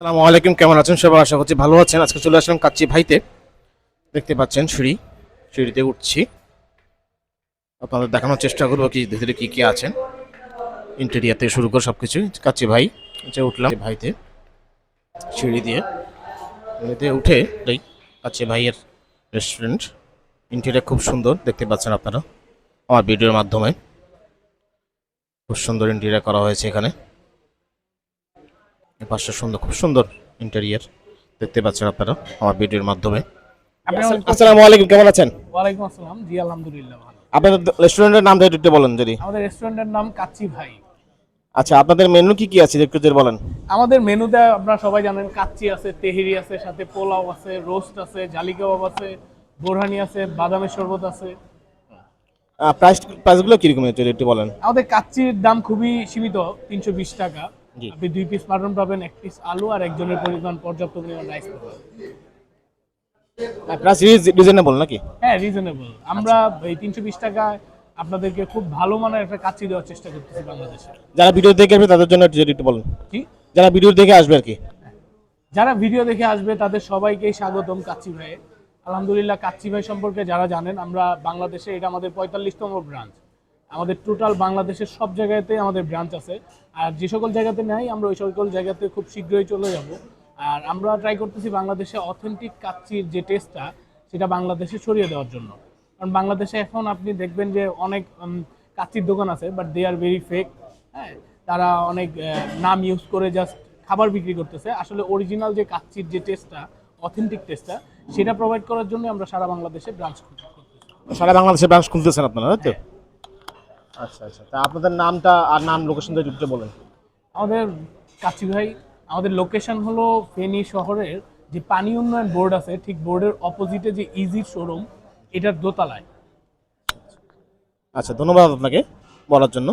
আসসালামু আলাইকুম, কেমন আছেন সবাই? আশা করছি ভালো আছেন। আজকে চলে আসলাম কাচ্চি ভাইতে। দেখতে পাচ্ছেন সিঁড়ি। সিঁড়িতে উঠছি। আপনাদের দেখানোর চেষ্টা করব কি, ভিতরে কি কী আছেন। ইন্টেরিয়ার থেকে শুরু করে সব কিছু কাচ্চি ভাই, যে উঠলাম ভাইতে। সিঁড়ি দিয়ে। এতে উঠে এই কাচ্চি ভাইয়ের রেস্টুরেন্ট ইন্টেরিয়ার খুব সুন্দর, দেখতে পাচ্ছেন আপনারা। আমার ভিডিওর মাধ্যমে। খুব সুন্দর ইন্টেরিয়ার করা হয়েছে এখানে। পাশটা সুন্দর খুব সুন্দর ইন্টেরিয়ার দেখতে পাচ্ছেন আপনারা আমার ভিডিওর মাধ্যমে। আসসালামু আলাইকুম কেমন আছেন? ওয়ালাইকুম আসসালাম। জি আলহামদুলিল্লাহ ভালো। আপনাদের রেস্টুরেন্টের নামটা একটু বলেন যদি। আমাদের রেস্টুরেন্টের নাম কাচ্চি ভাই। আচ্ছা আপনাদের মেনু কি কি আছে? একটু যদি বলেন। আমাদের মেনুতে আপনারা সবাই জানেন কাচ্চি আছে তেহেরি আছে সাথে পোলাও আছে রোস্ট আছে জালি কাবাব আছে বোরহানি আছে বাদামের শরবত আছে। প্রাইস প্রাইসগুলো কীরকম একটু একটু বলেন? আমাদের কাচ্চির দাম খুবই সীমিত তিনশো বিশ টাকা। আপনি দুই পিস মাটন পাবেন এক পিস আলু আর একজনের পরিমাণ পর্যাপ্ত পরিমাণ রাইস পাবেন। প্রাইস রিজনেবল নাকি? হ্যাঁ রিজনেবল আমরা এই তিনশো বিশ টাকায় আপনাদেরকে খুব ভালো মানের একটা কাচ্চি দেওয়ার চেষ্টা করতেছি বাংলাদেশে। যারা ভিডিও দেখে আসবে তাদের জন্য একটু যদি একটু বলেন। কি? যারা ভিডিও দেখে আসবে আর কি। যারা ভিডিও দেখে আসবে তাদের সবাইকেই স্বাগতম কাচ্চি ভাইয়ে আলহামদুলিল্লাহ, কাচ্চি ভাই সম্পর্কে যারা জানেন, আমরা বাংলাদেশে, এটা আমাদের পঁয়তাল্লিশতম ব্রাঞ্চ আমাদের টোটাল বাংলাদেশের সব জায়গাতে আমাদের ব্রাঞ্চ আছে। আর যে সকল জায়গাতে নাই, আমরা ওই সকল জায়গাতে খুব শীঘ্রই চলে যাব। আর আমরা ট্রাই করতেছি বাংলাদেশে অথেন্টিক কাচ্চির যে টেস্টটা সেটা বাংলাদেশে ছড়িয়ে দেওয়ার জন্য। কারণ বাংলাদেশে এখন আপনি দেখবেন যে অনেক কাচ্চির দোকান আছে but they are very fake হ্যাঁ তারা অনেক নাম ইউজ করে জাস্ট খাবার বিক্রি করতেছে। আসলে অরিজিনাল যে কাচ্চির যে টেস্টটা অথেন্টিক টেস্টটা সেটা প্রোভাইড করার জন্য আমরা সারা বাংলাদেশে ব্রাঞ্চ সারা বাংলাদেশে ব্রাঞ্চ খুলতেছেন আপনারা তাই তো? আচ্ছা আচ্ছা। তা আপনাদের নামটা আর নাম লোকেশনটা একটু বলেন। আমাদের কাচ্চি ভাই আমাদের লোকেশন হলো ফেনী শহরের যে পানি উন্নয়ন বোর্ড আছে ঠিক বোর্ডের অপোজিটে যে ইজি শোরুম এটার দোতলায়। আচ্ছা ধন্যবাদ আপনাকে বলার জন্য।